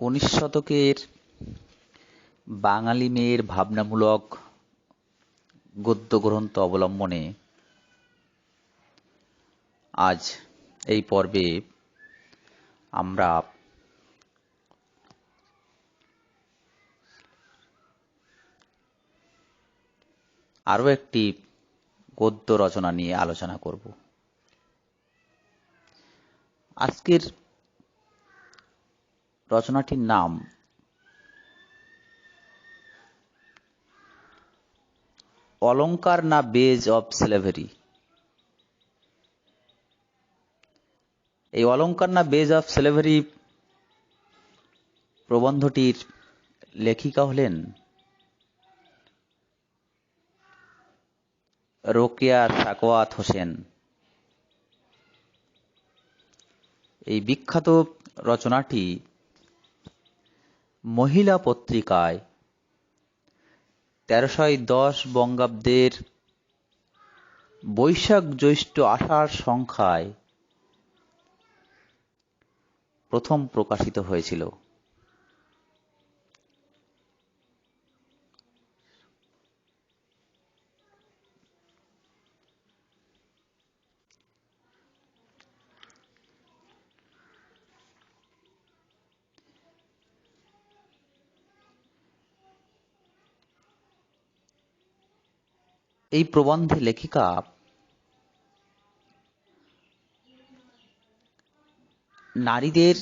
উনিশ শতকের বাঙালি মেয়ের ভাবনামূলক গদ্যগ্রন্থ অবলম্বনে আজ এই পর্বে আমরা আরও একটি গদ্য রচনা নিয়ে আলোচনা করব। আজকের রচনাটির নাম। অলঙ্কার না বেজ অব স্লেভারি এই অলঙ্কার না বেজ অফ স্লেভারি প্রবন্ধটির লেখিকা হলেন রোকেয়া সাকওয়াত হোসেন। এই বিখ্যাত রচনাটি মহিলা পত্রিকায় তেরোশয় দশ বঙ্গাব্দের বৈশাখ জ্যৈষ্ঠ আষাঢ় সংখ্যায় প্রথম প্রকাশিত হয়েছিল। এই প্রবন্ধে লেখিকা নারীদের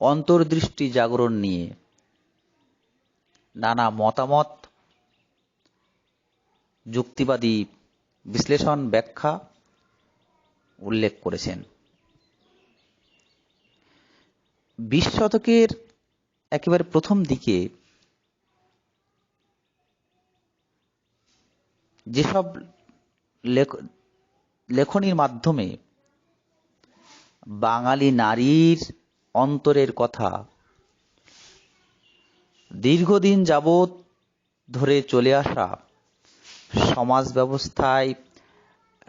অন্তর্দৃষ্টি জাগরণ নিয়ে নানা মতামত, যুক্তিবাদী বিশ্লেষণ, ব্যাখ্যা উল্লেখ করেছেন। বিশ শতকের একেবারে প্রথম দিকে যেসব লেখনির মাধ্যমে বাঙালি নারীর অন্তরের কথা দীর্ঘদিন যাবৎ ধরে চলে আসা সমাজ ব্যবস্থায়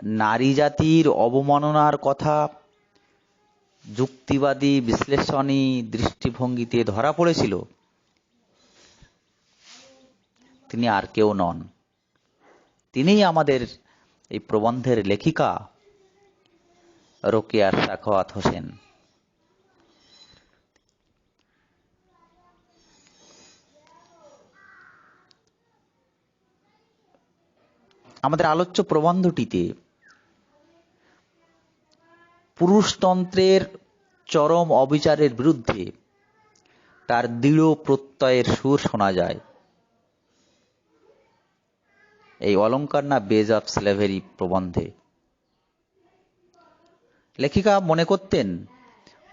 নারী জাতির অবমাননার কথা, যুক্তিবাদী বিশ্লেষণী দৃষ্টিভঙ্গিতে ধরা পড়েছিল। তিনি আর কেউ নন। তিনিই আমাদের এই প্রবন্ধের লেখিকা রোকেয়ার সাখাওয়াত হোসেন। আমাদের আলোচ্য প্রবন্ধটিতে পুরুষতন্ত্রের চরম অবিচারের বিরুদ্ধে তার দৃঢ় প্রত্যয়ের সুর শোনা যায়। এই অলঙ্কার না বেজ অফ স্লেভারি প্রবন্ধে। লেখিকা মনে করতেন,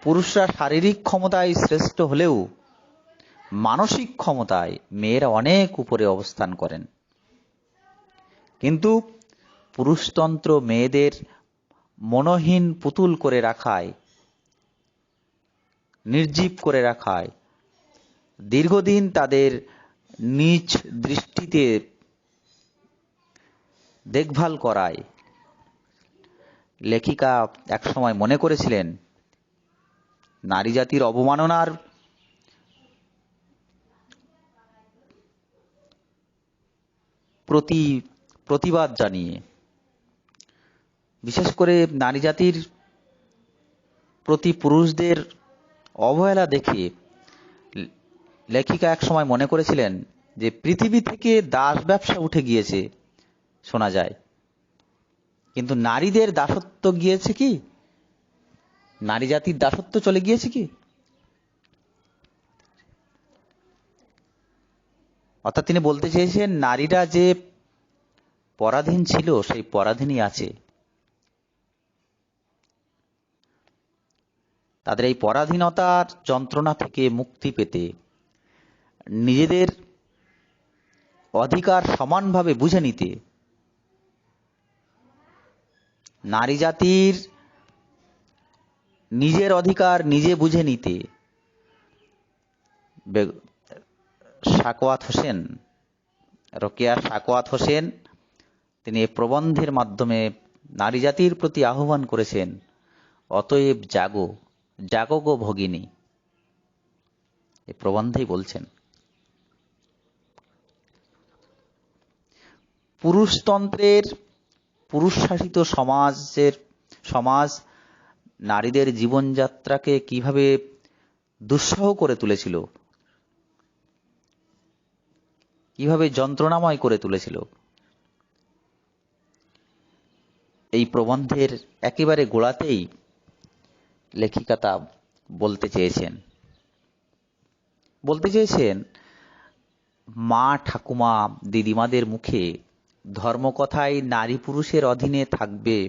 পুরুষরা শারীরিক ক্ষমতায় শ্রেষ্ঠ হলেও মানসিক ক্ষমতায় মেয়েরা অনেক উপরে অবস্থান করেন। কিন্তু পুরুষতন্ত্র মেয়েদের মনহীন পুতুল করে রাখায়, নির্জীব করে রাখায়, দীর্ঘদিন তাদের নিজ দৃষ্টিতে দেখভাল করায় লেখিকা একসময় মনে করেছিলেন, নারী জাতির অবমাননার প্রতি, প্রতিবাদ জানিয়ে। বিশেষ করে নারী জাতির প্রতি পুরুষদের অবহেলা দেখে লেখিকা একসময় মনে করেছিলেন যে, পৃথিবী থেকে দাস ব্যবসা উঠে গিয়েছে। শোনা যায়। কিন্তু নারীদের দাসত্ব গিয়েছে কি? নারী জাতির দাসত্ব চলে গিয়েছে কি? অর্থাৎ তিনি বলতে চেয়েছেন, নারীরা যে পরাধীন ছিল, সেই পরাধীনই আছে। তাদের এই পরাধীনতার যন্ত্রণা থেকে মুক্তি পেতে নিজেদের অধিকার সমানভাবে বুঝে নিতে নারী জাতির নিজের অধিকার নিজে বুঝে নিতে। সাকোয়াত হোসেন, রোকেয়া সাকওয়াত হোসেন, তিনি প্রবন্ধের মাধ্যমে নারী জাতির প্রতি আহ্বান করেছেন, অতএব জাগো জাগো গো ভগিনী। এ প্রবন্ধেই বলছেন। পুরুষতন্ত্রের পুরুষ শাসিত সমাজের, সমাজ নারীদের জীবনযাত্রাকে কীভাবে দুঃসহ করে তুলেছিল? কীভাবে যন্ত্রণাময় করে তুলেছিল? এই প্রবন্ধের একেবারে গোড়াতেই লেখিকা তা বলতে চেয়েছেন। বলতে চেয়েছেন, মা ঠাকুমা, দিদিমাদের মুখে ধর্মকথায় নারী পুরুষের অধীনে থাকবে,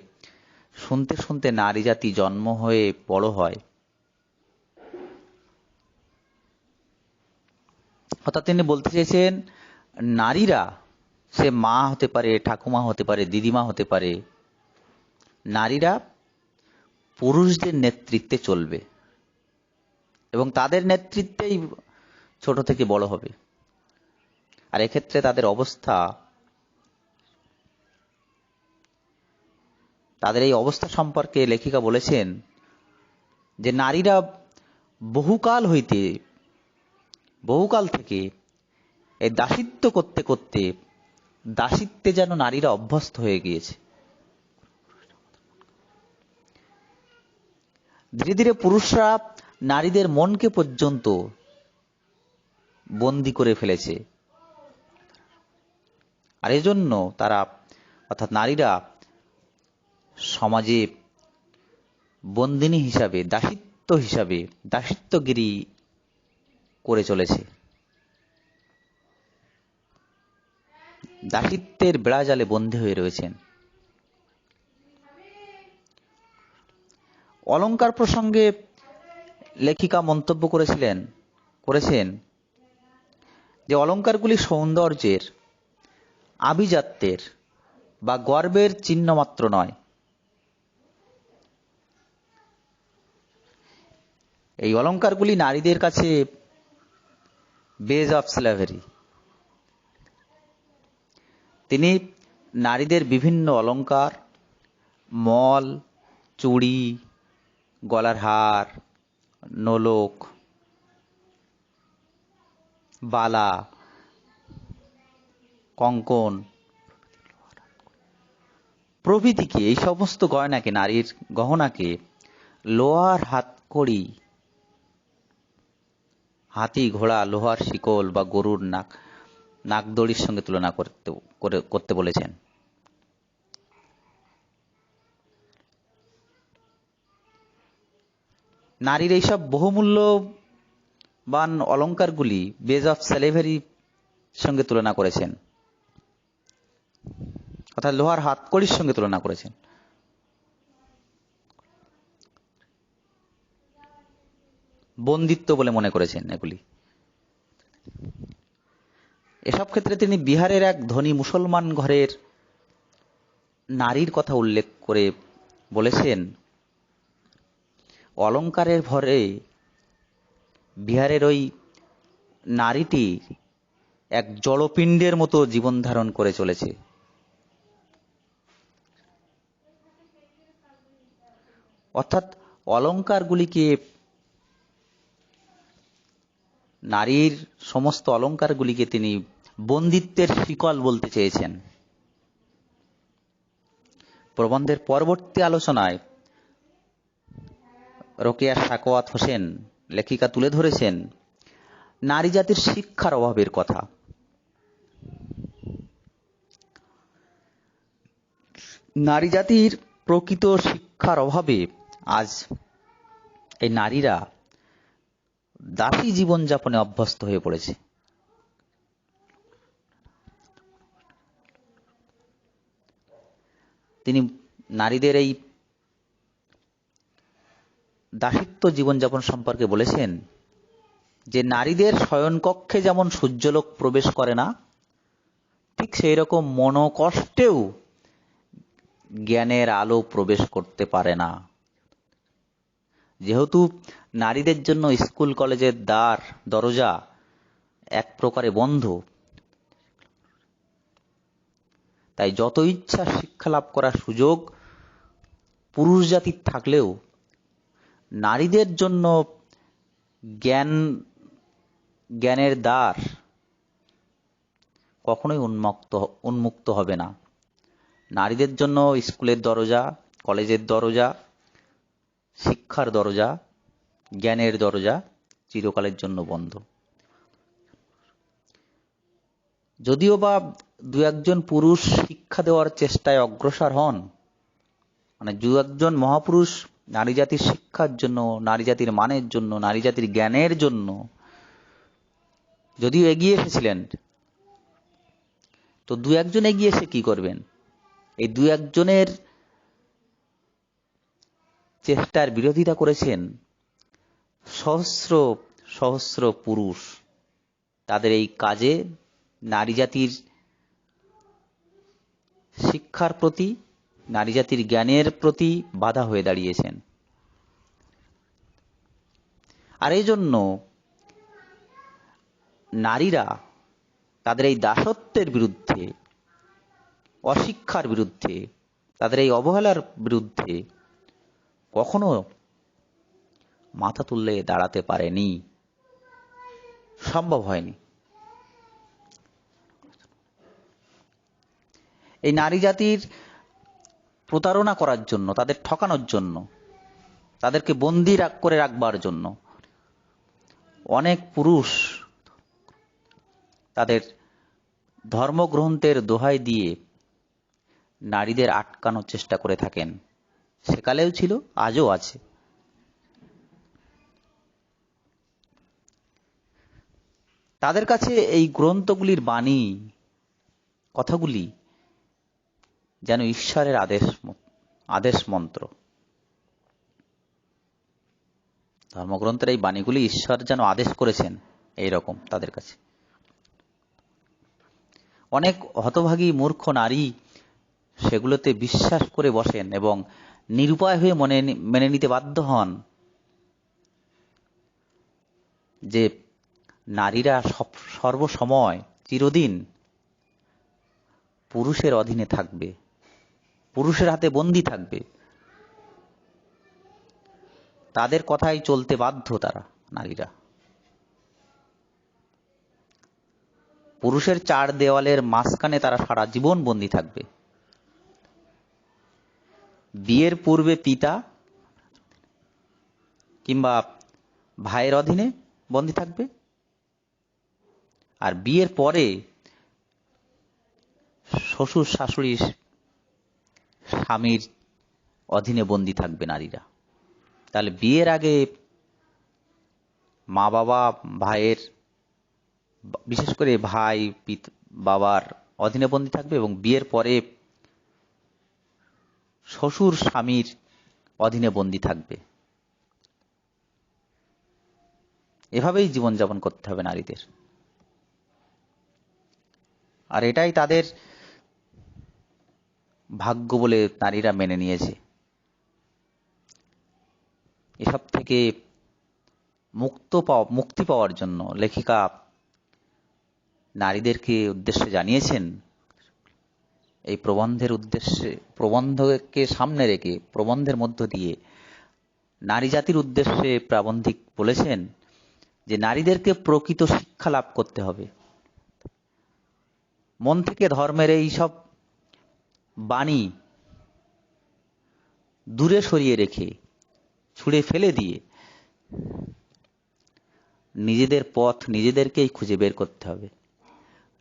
শুনতে শুনতে নারী জাতি জন্ম হয়ে বড় হয়। অর্থাৎ তিনি বলতে চেয়েছেন, নারীরা সে মা হতে পারে, ঠাকুমা হতে পারে, দিদিমা হতে পারে, নারীরা পুরুষদের নেতৃত্বে চলবে এবং তাদের নেতৃত্বেই ছোট থেকে বড় হবে। আর এক্ষেত্রে তাদের অবস্থা তাদের এই অবস্থা সম্পর্কে লেখিকা বলেছেন যে নারীরা বহুকাল হইতে, বহুকাল থেকে এই দাসিত্ব করতে করতে দাসিত্বে যেন নারীরা অভ্যস্ত হয়ে গিয়েছে। ধীরে ধীরে পুরুষরা নারীদের মনকে পর্যন্ত বন্দি করে ফেলেছে। আর এজন্য তারা, অর্থাৎ নারীরা সমাজে বন্দিনী হিসাবে, দাসিত্ব হিসাবে, দাসিত্বগিরি করে চলেছে। দাসিত্বের বেড়াজালে বন্দী হয়ে রয়েছেন। অলঙ্কার প্রসঙ্গে লেখিকা মন্তব্য করেছিলেন, করেছেন যে অলঙ্কারগুলি সৌন্দর্যের, আভিজাত্যের বা গর্বের চিহ্ন মাত্র নয়। এই অলঙ্কারগুলি নারীদের কাছে বেজ অফ স্ল্যাভারি তিনি নারীদের বিভিন্ন অলঙ্কার মল, চুড়ি, গলার হার, নোলক, বালা, কঙ্কন, প্রভৃতিকে, এই সমস্ত গয়নাকে, নারীর গহনাকে, লোহার হাতকড়ি হাতি, ঘোড়া, লোহার শিকল বা গরুর নাক, নাকদড়ির সঙ্গে তুলনা করতে করতে বলেছেন। নারীর এইসব বহুমূল্যবান অলঙ্কারগুলি বেজ অফ সেলেভারি সঙ্গে তুলনা করেছেন। অর্থাৎ লোহার হাতকড়ির সঙ্গে তুলনা করেছেন। বন্দিত্ব বলে মনে করেছেন এগুলি। এসব ক্ষেত্রে তিনি বিহারের এক ধনী মুসলমান ঘরের নারীর কথা উল্লেখ করে বলেছেন, অলঙ্কারের ভরে বিহারের ওই নারীটি এক জড়পিণ্ডের মতো জীবন ধারণ করে চলেছে। অর্থাৎ অলঙ্কারগুলিকে নারীর সমস্ত অলঙ্কারগুলিকে তিনি বন্দিত্বের শিকল বলতে চেয়েছেন। প্রবন্ধের পরবর্তী আলোচনায় রোকেয়া সাকোয়াত হোসেন লেখিকা তুলে ধরেছেন, নারী জাতির শিক্ষার অভাবের কথা। নারী জাতির প্রকৃত শিক্ষার অভাবে আজ এই নারীরা দাসী জীবনযাপনে অভ্যস্ত হয়ে পড়েছে। তিনি নারীদের এই দাসিত্ব জীবনযাপন সম্পর্কে বলেছেন যে, নারীদের শয়নকক্ষে যেমন সূর্যলোক প্রবেশ করে না, ঠিক সেই রকম মনোকষ্টেও জ্ঞানের আলো প্রবেশ করতে পারে না। যেহেতু নারীদের জন্য স্কুল, কলেজের দ্বার, দরজা এক প্রকারে বন্ধ। তাই যত ইচ্ছা শিক্ষা লাভ করার সুযোগ, পুরুষ জাতির থাকলেও নারীদের জন্য জ্ঞান, জ্ঞানের দ্বার কখনোই উন্মুক্ত উন্মুক্ত হবে না। নারীদের জন্য স্কুলের দরজা, কলেজের দরজা, শিক্ষার দরজা জ্ঞানের দরজা চিরকালের জন্য বন্ধ। যদিও বা দু একজন পুরুষ শিক্ষা দেওয়ার চেষ্টায় অগ্রসর হন মানে দু একজন মহাপুরুষ নারী জাতির শিক্ষার জন্য, নারী জাতির মানের জন্য, নারী জাতির জ্ঞানের জন্য যদিও এগিয়ে এসেছিলেন, তো দু একজন এগিয়ে এসে কি করবেন? এই দু একজনের চেষ্টার বিরোধিতা করেছেন সহস্র সহস্র পুরুষ তাদের এই কাজে নারী জাতির শিক্ষার প্রতি নারী জাতির জ্ঞানের প্রতি বাধা হয়ে দাঁড়িয়েছেন। আর এই জন্য নারীরা তাদের এই দাসত্বের বিরুদ্ধে, অশিক্ষার বিরুদ্ধে, তাদের এই অবহেলার বিরুদ্ধে কখনো মাথা তুললে দাঁড়াতে পারেনি। সম্ভব হয়নি। এই নারী জাতির প্রতারণা করার জন্য, তাদের ঠকানোর জন্য, তাদেরকে বন্দি রাগ করে রাখবার জন্য অনেক পুরুষ তাদের ধর্মগ্রন্থের দোহাই দিয়ে নারীদের আটকানোর চেষ্টা করে থাকেন। সেকালেও ছিল, আজও আছে। তাদের কাছে এই গ্রন্থগুলির বাণী, কথাগুলি যেন ঈশ্বরের আদেশ আদেশ মন্ত্র। ধর্মগ্রন্থের এই বাণীগুলি ঈশ্বর যেন আদেশ করেছেন এই রকম তাদের কাছে। অনেক হতভাগী মূর্খ নারী সেগুলোতে বিশ্বাস করে বসেন এবং নিরুপায় হয়ে মনে, মেনে নিতে বাধ্য হন যে নারীরা সব সর্বসময় চিরদিন পুরুষের অধীনে থাকবে। পুরুষের হাতে বন্দি থাকবে। তাদের কথাই চলতে বাধ্য তারা, নারীরা। পুরুষের চার দেওয়ালের মাঝখানে তারা সারা জীবন বন্দি থাকবে। বিয়ের পূর্বে পিতা কিংবা ভাইয়ের অধীনে বন্দি থাকবে। আর বিয়ের পরে শ্বশুর শাশুড়ির স্বামীর অধীনে বন্দি থাকবে নারীরা। তাহলে বিয়ের আগে মা বাবা, ভাইয়ের, বিশেষ করে ভাই বাবার অধীনে বন্দী থাকবে এবং বিয়ের পরে শ্বশুর স্বামীর অধীনে বন্দী থাকবে। এভাবেই জীবনযাপন করতে হবে নারীদের। আর এটাই তাদের ভাগ্য বলে নারীরা মেনে নিয়েছে। এসব থেকে মুক্ত পাওয়া, মুক্তি পাওয়ার জন্য লেখিকা নারীদেরকে উদ্দেশ্যে জানিয়েছেন, এই প্রবন্ধের উদ্দেশ্যে, প্রবন্ধকে সামনে রেখে, প্রবন্ধের মধ্য দিয়ে নারী জাতির উদ্দেশ্যে প্রাবন্ধিক বলেছেন যে নারীদেরকে প্রকৃত শিক্ষা লাভ করতে হবে। মন থেকে ধর্মের এই সব বাণী দূরে সরিয়ে রেখে, ছুঁড়ে ফেলে দিয়ে নিজেদের পথ নিজেদেরকেই খুঁজে বের করতে হবে।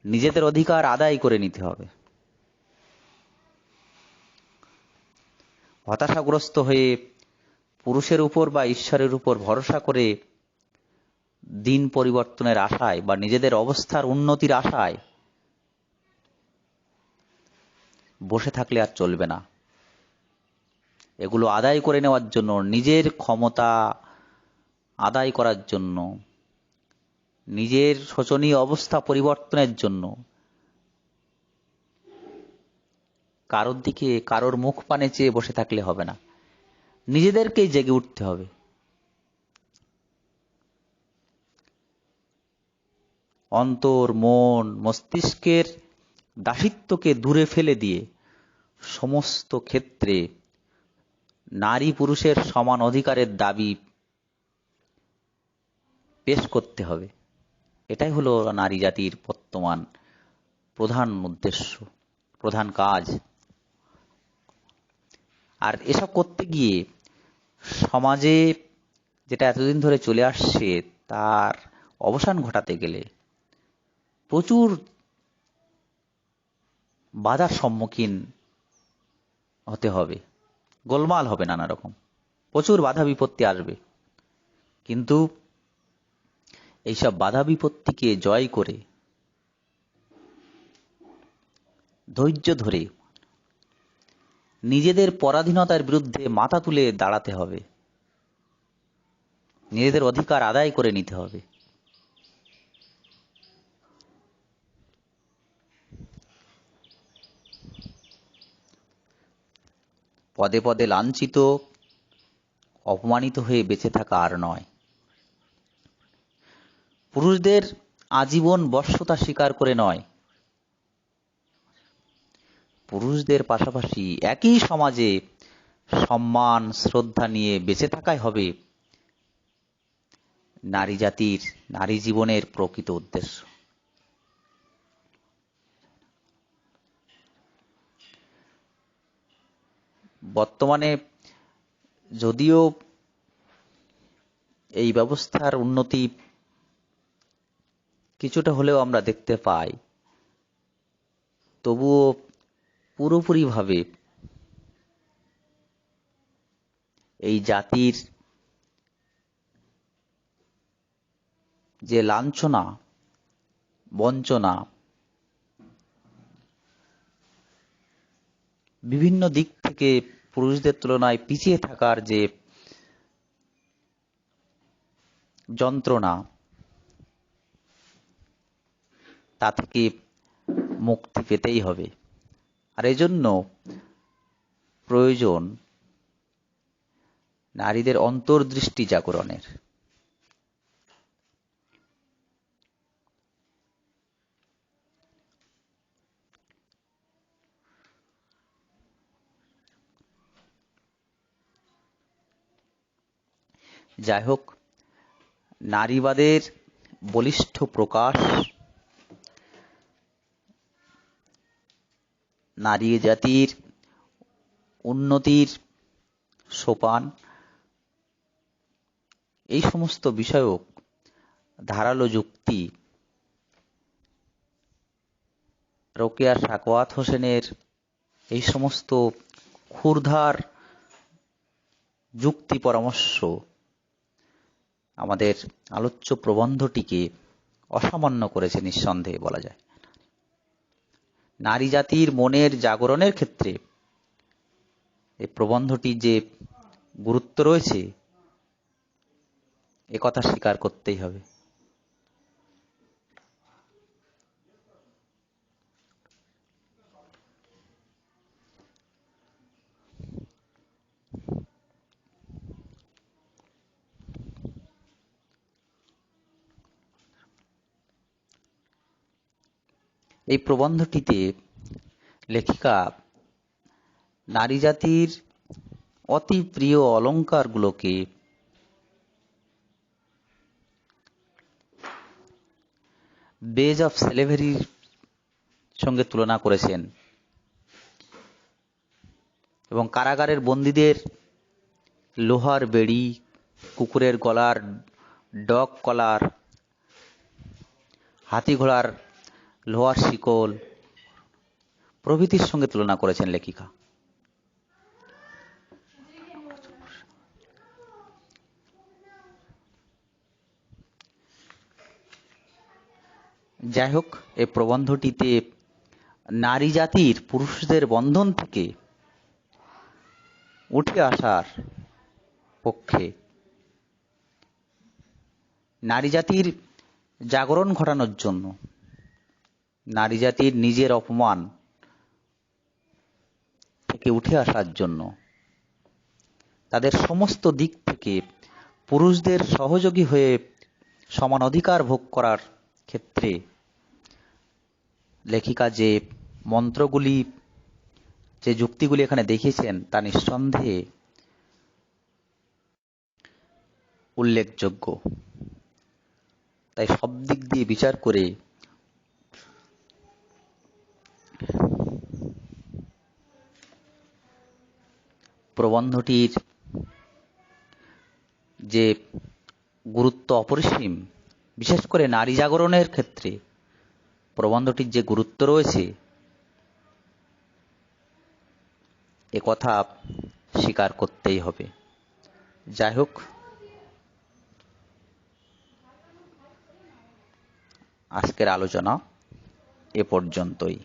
নিজেদের অধিকার আদায় করে নিতে হবে। হতাশাগ্রস্ত হয়ে পুরুষের উপর বা ঈশ্বরের উপর ভরসা করে দিন পরিবর্তনের আশায় বা নিজেদের অবস্থার উন্নতির আশায় বসে থাকলে আর চলবে না। এগুলো আদায় করে নেওয়ার জন্য, নিজের ক্ষমতা আদায় করার জন্য, নিজের শোচনীয় অবস্থা পরিবর্তনের জন্য, কারোর দিকে কারোর মুখ পানে চেয়ে বসে থাকলে হবে না। নিজেদেরকেই জেগে উঠতে হবে। অন্তর, মন, মস্তিষ্কের দাসিত্বকে দূরে ফেলে দিয়ে সমস্ত ক্ষেত্রে নারী পুরুষের সমান অধিকারের দাবি পেশ করতে হবে। এটাই হলো নারী জাতির বর্তমান প্রধান উদ্দেশ্য, প্রধান কাজ। আর এসব করতে গিয়ে সমাজে যেটা এতদিন ধরে চলে আসছে, তার অবসান ঘটাতে গেলে প্রচুর বাধার সম্মুখীন হতে হবে। গোলমাল হবে নানা রকম। প্রচুর বাধা বিপত্তি আসবে। কিন্তু এইসব বাধা বিপত্তিকে জয় করে, ধৈর্য ধরে নিজেদের পরাধীনতার বিরুদ্ধে মাথা তুলে দাঁড়াতে হবে। নিজেদের অধিকার আদায় করে নিতে হবে। পদে পদে লাঞ্ছিত, অপমানিত হয়ে বেঁচে থাকা আর নয়। পুরুষদের আজীবন বর্ষতা স্বীকার করে নয়। পুরুষদের পাশাপাশি একই সমাজে সম্মান, শ্রদ্ধা নিয়ে বেঁচে থাকাই হবে নারী জাতির, নারী জীবনের প্রকৃত উদ্দেশ্য। বর্তমানে যদিও এই ব্যবস্থার উন্নতি কিছুটা হলেও আমরা দেখতে পাই, তবুও পুরোপুরিভাবে এই জাতির যে লাঞ্ছনা, বঞ্চনা, বিভিন্ন দিক থেকে পুরুষদের তুলনায় পিছিয়ে থাকার যে যন্ত্রণা, তা থেকে মুক্তি পেতেই হবে। আর এজন্য প্রয়োজন নারীদের অন্তর্দৃষ্টি জাগরণের। যাই হোক, নারীবাদের বলিষ্ঠ প্রকাশ, নারী জাতির উন্নতির সোপান, এই সমস্ত বিষয়ক ধারালো যুক্তি রোকেয়া সাকওয়াত হোসেনের এই সমস্ত ক্ষুরধার যুক্তি পরামর্শ আমাদের আলোচ্য প্রবন্ধটিকে অসামান্য করেছে নিঃসন্দেহে বলা যায়। নারী জাতির মনের জাগরণের ক্ষেত্রে এই প্রবন্ধটি যে গুরুত্ব রয়েছে, এ কথা স্বীকার করতেই হবে। এই প্রবন্ধটিতে লেখিকা নারী জাতির অতি প্রিয় অলঙ্কারগুলোকে বেজ অফ স্লেভারির সঙ্গে তুলনা করেছেন এবং কারাগারের বন্দীদের লোহার বেড়ি, কুকুরের গলার ডগ কলার, হাতি ঘোড়ার লোহার শিকল। প্রভৃতির সঙ্গে তুলনা করেছেন লেখিকা। যাই হোক এই প্রবন্ধটিতে নারী জাতির পুরুষদের বন্ধন থেকে উঠে আসার পক্ষে নারী জাতির জাগরণ ঘটানোর জন্য নারী জাতির নিজের অপমান থেকে উঠে আসার জন্য। তাদের সমস্ত দিক থেকে পুরুষদের সহযোগী হয়ে সমান অধিকার ভোগ করার ক্ষেত্রে লেখিকা যে মন্ত্রগুলি, যে যুক্তিগুলি এখানে দেখিয়েছেন, তা নিঃসন্দেহে উল্লেখযোগ্য। তাই সব দিক দিয়ে বিচার করে প্রবন্ধটির যে গুরুত্ব অপরিসীম, বিশেষ করে নারী জাগরণের ক্ষেত্রে প্রবন্ধটির যে গুরুত্ব রয়েছে, এ কথা স্বীকার করতেই হবে। যাই হোক, আজকের আলোচনা এ পর্যন্তই।